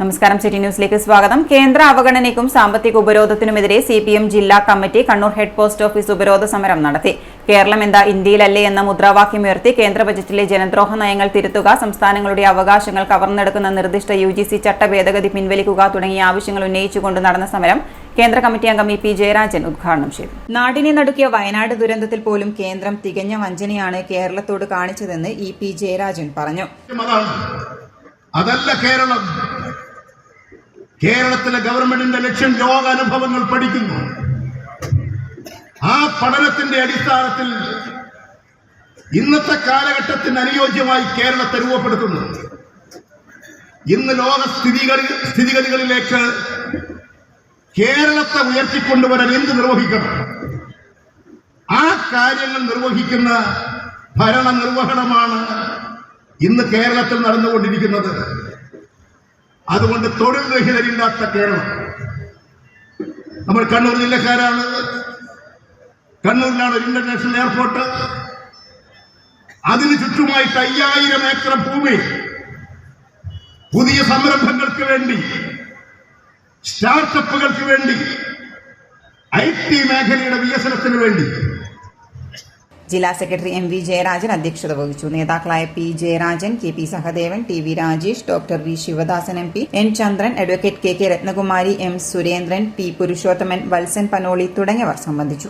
നമസ്കാരം. സിറ്റി ന്യൂസിലേക്ക് സ്വാഗതം. കേന്ദ്ര അവഗണനയ്ക്കും സാമ്പത്തിക ഉപരോധത്തിനുമെതിരെ സി പി എം ജില്ലാ committee Kannur head post office ഉപരോധ സമരം നടത്തി. കേരളം എന്താ ഇന്ത്യയിലല്ലേ എന്ന മുദ്രാവാക്യമുയർത്തി കേന്ദ്ര ബജറ്റിലെ ജനദ്രോഹ നയങ്ങൾ തിരുത്തുക സംസ്ഥാനങ്ങളുടെ അവകാശങ്ങൾ കവർന്നെടുക്കുന്ന നിർദ്ദിഷ്ട യു ജി സി ചട്ട ഭേദഗതി പിൻവലിക്കുക തുടങ്ങിയ ആവശ്യങ്ങൾ ഉന്നയിച്ചുകൊണ്ട് നടന്ന സമരം കേന്ദ്ര കമ്മിറ്റി അംഗം ഇ പി ജയരാജൻ ഉദ്ഘാടനം ചെയ്തു. നാടിനെ നടുക്കിയ വയനാട് ദുരന്തത്തിൽ പോലും കേന്ദ്രം തികഞ്ഞ വഞ്ചനയാണ് കേരളത്തോട് കാണിച്ചതെന്ന് ഇ പി ജയരാജൻ പറഞ്ഞു. അതല്ല കേരളം. കേരളത്തിലെ ഗവൺമെന്റിന്റെ ലക്ഷ്യം ലോകാനുഭവങ്ങൾ പഠിക്കുന്നു. ആ പഠനത്തിന്റെ അടിസ്ഥാനത്തിൽ ഇന്നത്തെ കാലഘട്ടത്തിന് അനുയോജ്യമായി കേരളത്തെ രൂപപ്പെടുത്തുന്നു. ഇന്ന് ലോക സ്ഥിതിഗതി സ്ഥിതിഗതികളിലേക്ക് കേരളത്തെ ഉയർത്തിക്കൊണ്ടുവരാൻ എന്ത് നിർവഹിക്കണം? ആ കാര്യങ്ങൾ നിർവഹിക്കുന്ന ഭരണ നിർവഹണമാണ് ഇന്ന് കേരളത്തിൽ നടന്നുകൊണ്ടിരിക്കുന്നത്. അതുകൊണ്ട് തൊഴിൽ രഹിതരില്ലാത്ത കേരളം. നമ്മൾ കണ്ണൂർ ജില്ലക്കാരാണ്. കണ്ണൂരിലാണ് ഒരു ഇന്റർനാഷണൽ എയർപോർട്ട്. അതിന് ചുറ്റുമായിട്ട് അയ്യായിരം ഏക്കർ ഭൂമി. പുതിയ സംരംഭങ്ങൾക്ക് വേണ്ടി സ്റ്റാർട്ടപ്പുകൾക്ക് വേണ്ടി ഐ ടി മേഖലയുടെ വികസനത്തിന് വേണ്ടി ജില്ലാ സെക്രട്ടറി എം വി ജയരാജൻ അധ്യക്ഷത വഹിച്ചു. നേതാക്കളായ P Jayarajan K P Sahadevan T V Rajesh doctor V Sivadasan M P N Chandran advocate K K Ratnakumari M Surendran P Purushothaman Valsan Panoli തുടങ്ങിയവർ സംബന്ധിച്ചു.